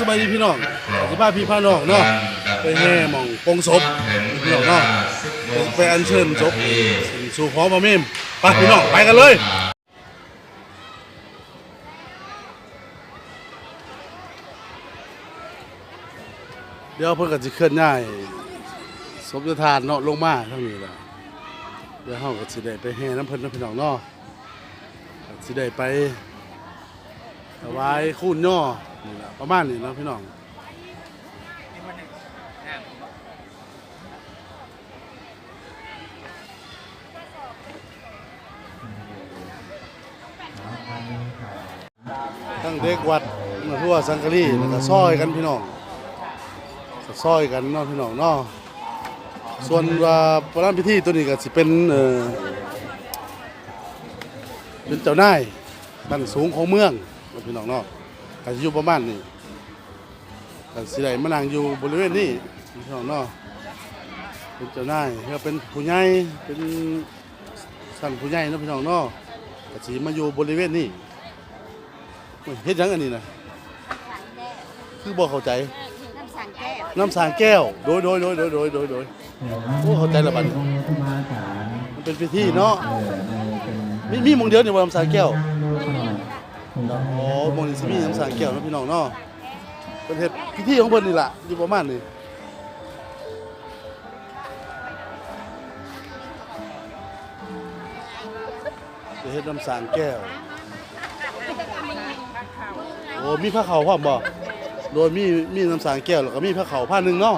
สบายดีพี่น้องสิพาพี่พาน้องเนาะไปแห่หม่องปงศพพี่น้องเนาะไปอัญเชิญศพสู่หอพระเมมไปพี่น้องไปกันเลยเดี๋ยวเพิ่นก็สิเคลื่อนย้ายศพทานเนาะลงมาทางนี้ล่ะเดี๋ยวเฮาก็สิได้ไปแห่น้ำเพิ่นเนาะพี่น้องเนาะก็สิได้ไปถวายคูณย่อ นี่ล่ะประมาณนี้เนาะพี่น้องทั้งเด็กวัดมาทั่วสังกะรีแล้วก็ซอยกันพี่น้องก็ซอยกันเนาะพี่น้องเนาะส่วนว่าประธานพิธีตัวนี้ก็สิเป็นเอ่อเป็นเจ้านายด้านสูงของเมืองพี่น้องเนาะ ก็สิอยู่ประมาณนี้ก็สิได้มานั่งอยู่บริเวณนี้พี่น้องเนาะเป็นเจ้านายก็เป็นผู้ใหญ่เป็นสั่นผู้ใหญ่เนาะพี่น้องเนาะก็สิมาอยู่บริเวณนี้เฮ็ดหยังอันนี้นะคือบ่เข้าใจน้ำสั่งแก้วน้ำสางแก้ว โดยโดยโดยโดยโดยโดยโดยโอ้เข้าใจแล้วบัดนี้มันเป็นพิธีเนาะมีมีหมองเดียวนี่บ่น้ำสางแก้วอ๋อห มองนี้สิมีน้ำสางแก้วเนาะพี่น้องเนาะเป็นเฮ็ดพิธีของเพิ่นนี่ล่ะอยู่ประมาณนี้จะเฮ็ดน้ำสางแก้ว โอ้มีผ้าขาวพร้อมบ่โดยมีมีน้ำสางแก้วแล้วก็มีผ้าขาวผ้าหนึ่งเนาะ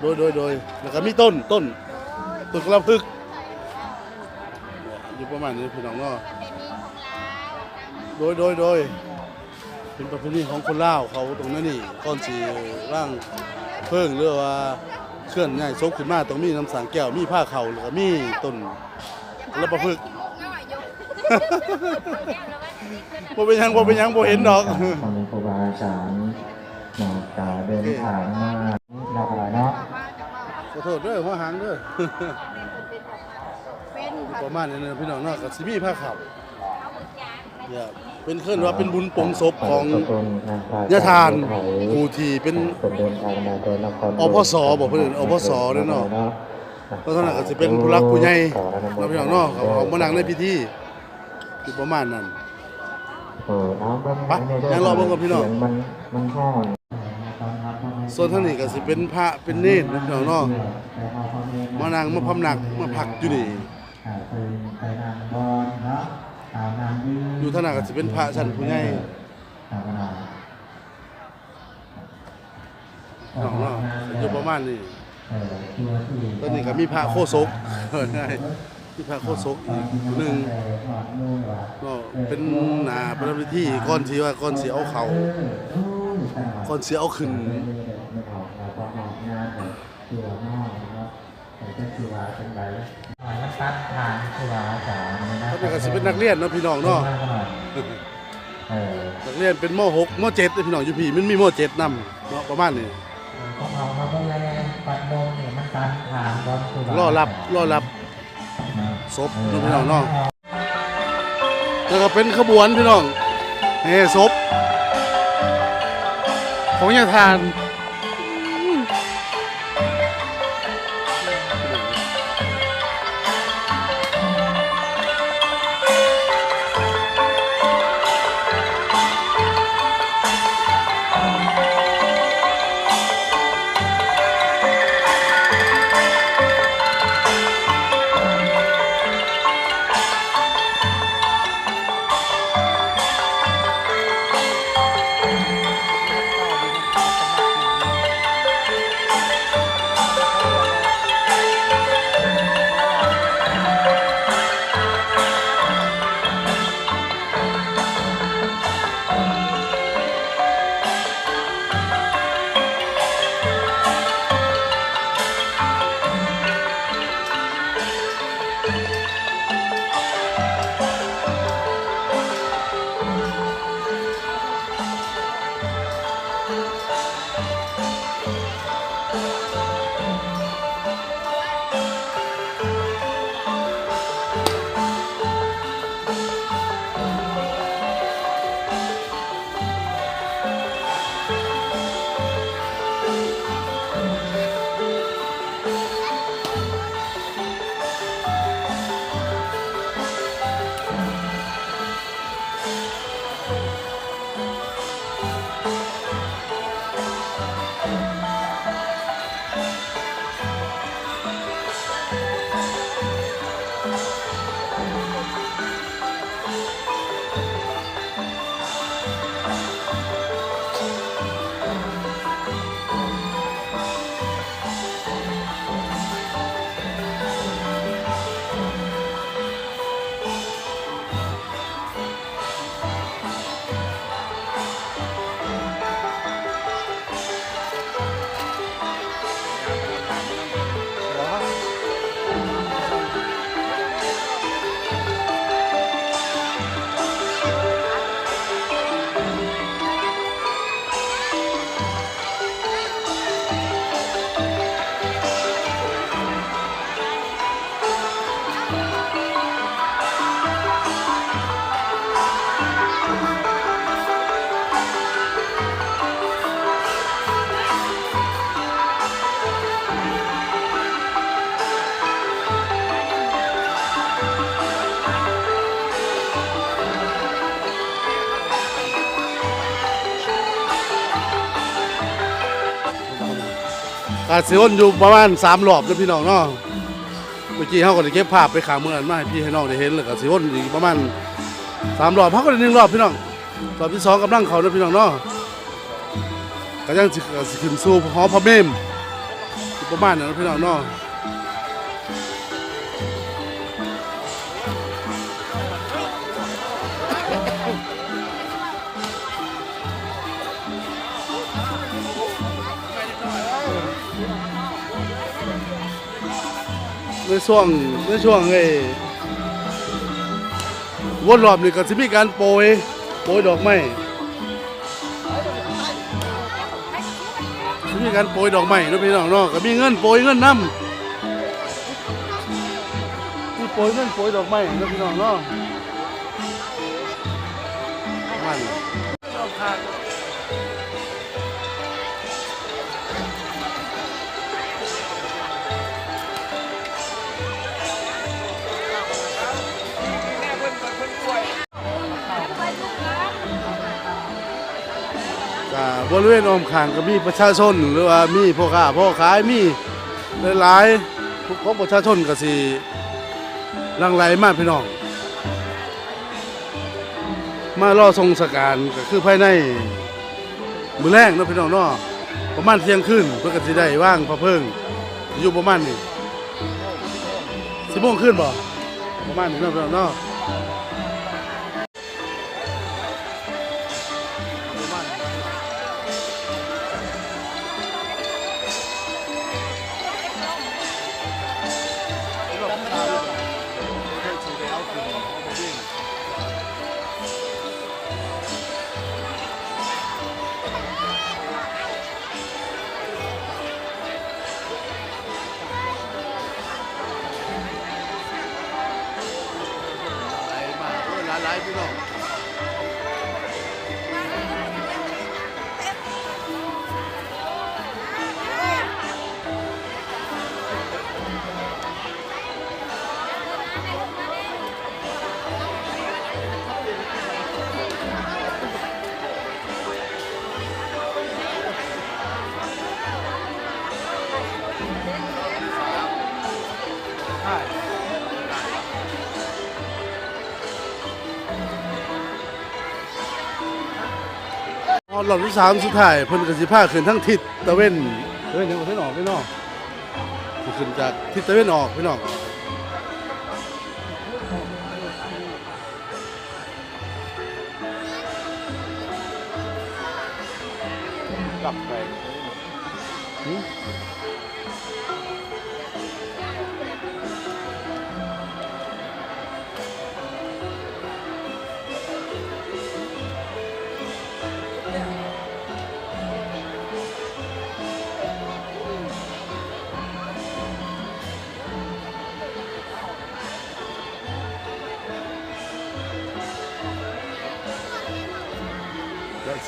โดยโดยโดยแล้วก็มีต้นต้นต้นกระพึกอยู่ประมาณนี้พี่น้องเนาะ โดยโดยโดยเป็นประเพณีของคนลาวเขาตรงนั้นนี่ก่อนสิร่างเพิ่งหรือว่าเคลื่อนง่ายซกขึ้นมาต้องมีน้ำสางแก้วมีผ้าเข่าแล้วก็มีต้นกระพึกบ่เป็นหยังบ่เป็นหยังบ่เห็นดอก ตอนนี้ครูบาอาจารย์หมอกาเดินทางมาเราอะไรเนาะขอโทษเด้อหัวหางเด้อ เป็นประมาณนี้นะพี่น้องเนาะก็สิมีผ้าขาว เนี่ยเป็นเคลื่อนว่าเป็นบุญปลงศพของยะทานผู้ที่เป็นเป็นเดินทางมาโดยนครอพสบอกเพิ่นอพสเด้อเนาะเพราะฉะนั้นก็สิเป็นผู้รักผู้ใหญ่เราพี่น้องเนาะเขาเอามานั่งในพิธีอยู่ประมาณนั้นเออน้ำเบิ่งไปยังรอเบิ่งก่อนพี่น้องเสียมันมันห้อนส่วนทางนี้ก็สิเป็นพระเป็นเนตรนะพี่น้องเนาะมานั่งมาพำนักมาพักอยู่นี่ อ่าไปไปนางบอลเนาะอ่านางยืนอยู่ทางนั้นก็สิเป็นพระชั้นผู้ใหญ่อ่าอ่าพี่น้องเนาะอยู่ประมาณนี้เออตัวที่ตอนนี้ก็มีพระโคศกเออได้มีพระโคศกอีกหนึ่งก็เป็นหนาประพิธีก่อนที่ว่าก่อนสิเอาเขาก่อนสิเอาขึ้นไม่ออกแล้วก็ออกงานแบบตัวนอกนะครับแต่ก็คือว่าเป็นไรหน่อยมัน ตัดทางคือว่าจ๋าเนี่ยนะตอนนี้ก็สิเป็นนักเรียนเนาะพี่น้องเนาะเออนักเรียนเป็นม .6 ม .7 เด้อพี่น้องอยู่พี่มันมีม .7 นำเนาะประมาณนี้ต้องเอามาดูแลปัดโดนเนี่ยมันตัดทางก็คือว่ารอรับรอรับศพเนาะพี่น้องเนาะแล้วก็เป็นขบวนพี่น้องแห่ศพของยาทาน กาสิวนอยู่ประมาณ3รอบเด้อพี่น้องเนาะเมื่อกี้เขาก็ได้เก็บภาพไปขางเมืองนั้นมาให้พี่ให้น้องได้เห็นแล้วก็สิวนอีกประมาณ3รอบเขาก็ได้หนึ่งรอบพี่น้องรอบที่สองกำลังเขาเด้อพี่น้องเนาะก็ยังสิก็สิขึ้นสู่หอพระเมมอยู่ประมาณนั้นเด้อพี่น้องเนาะ ในช่วงในช่วงไอ้วนรอบนี่ก็จะมีการโปรยโปรยดอกไม้จะมีการโปรยดอกไม้เนาะพี่น้องเนาะก็มีเงินโปรยเงินน้ำมีโปรยเงินโปรยดอกไม้เนาะพี่น้องเนาะมัน บริเวณอมขางก็มีประชาชนหรือว่ามีพ่อค้าพ่อขายมีหลายๆของประชาชนก็สิลังไหลมาพี่น้อง มารอทรงสการก็คือภายในมือแรกเนาะพี่น้องเนาะประมาณเที่ยงคืนเพื่อก็สิได้ว่างพระเพิ่งอยู่ประมาณนี้สิบโมงขึ้นบ่ประมาณนี้เนาะพี่น้องเนาะ รอบที่สามสุดท้ายเพิ่นก็สิพาขึ้นทั้งทิศตะเวนตะเวนเดียวเพิ่นออกพี่น้องขึ้นจากทิศตะเวนออกพี่น้องกลับไป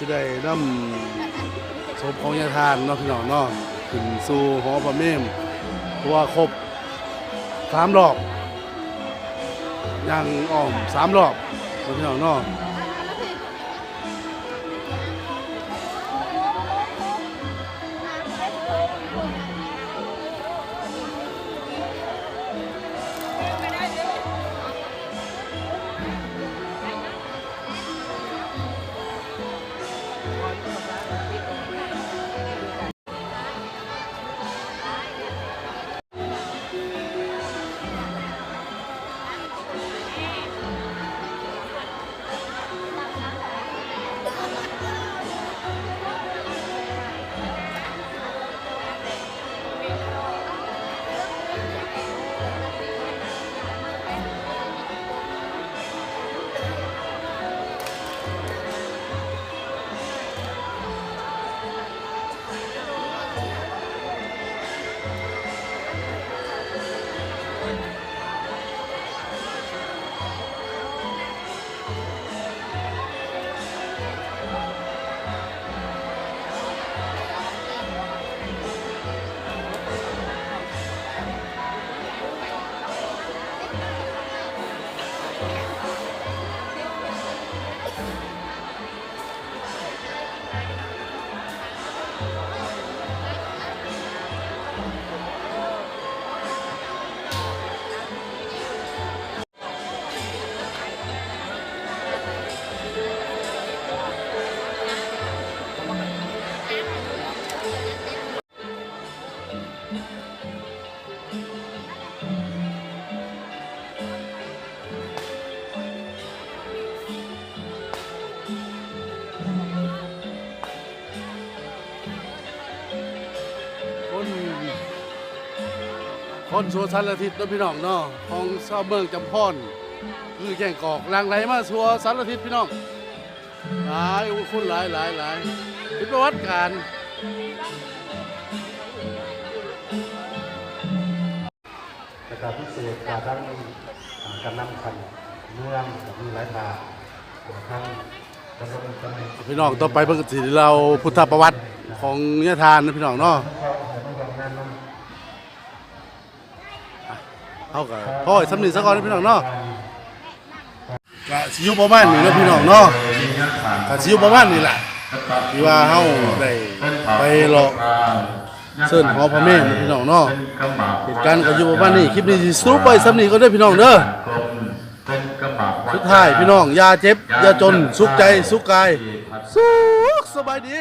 สิได้นํำศพของยาทานเนาะพี่น้องเนาะขึ้นสู่หอพระเมมตัวครบสามรอบย่างอ้อมสามรอบเนาะพี่น้องเนาะ คนสัวสารทิศเนาะพี่น้องเนาะของชาวเมืองจำพรคือแก่งกอกหลังไหลมาสัวสารทิศพี่น้องหลายคุณหลายหลายหลายเป็นประวัติการแต่การพิเศษการตั้งการนำคันเมืองมีหลายทางทั้งกำลังกำลังพี่น้องต่อไปเพิ่นก็สิเราพุทธประวัติของยะทานนะพี่น้องเนาะ เขาต้องทำงานนั้น เฮาก็พ่อให้สำนึกซะก่อนนะพี่น้องเนาะก็สิอยู่ประมาณนี้เนาะพี่น้องเนาะก็สิอยู่ประมาณนี้แหละที่ว่าเฮาได้ไปเลาะเชิญหอพระแม่นะพี่น้องเนาะเหตุการณ์ก็อยู่ประมาณนี้คลิปนี้สิสรุปไปสำนึกก็ได้พี่น้องเด้อเป็นกระสุดท้ายพี่น้องอย่าเจ็บอย่าจน สุขใจ สุขกาย สุขสบายดี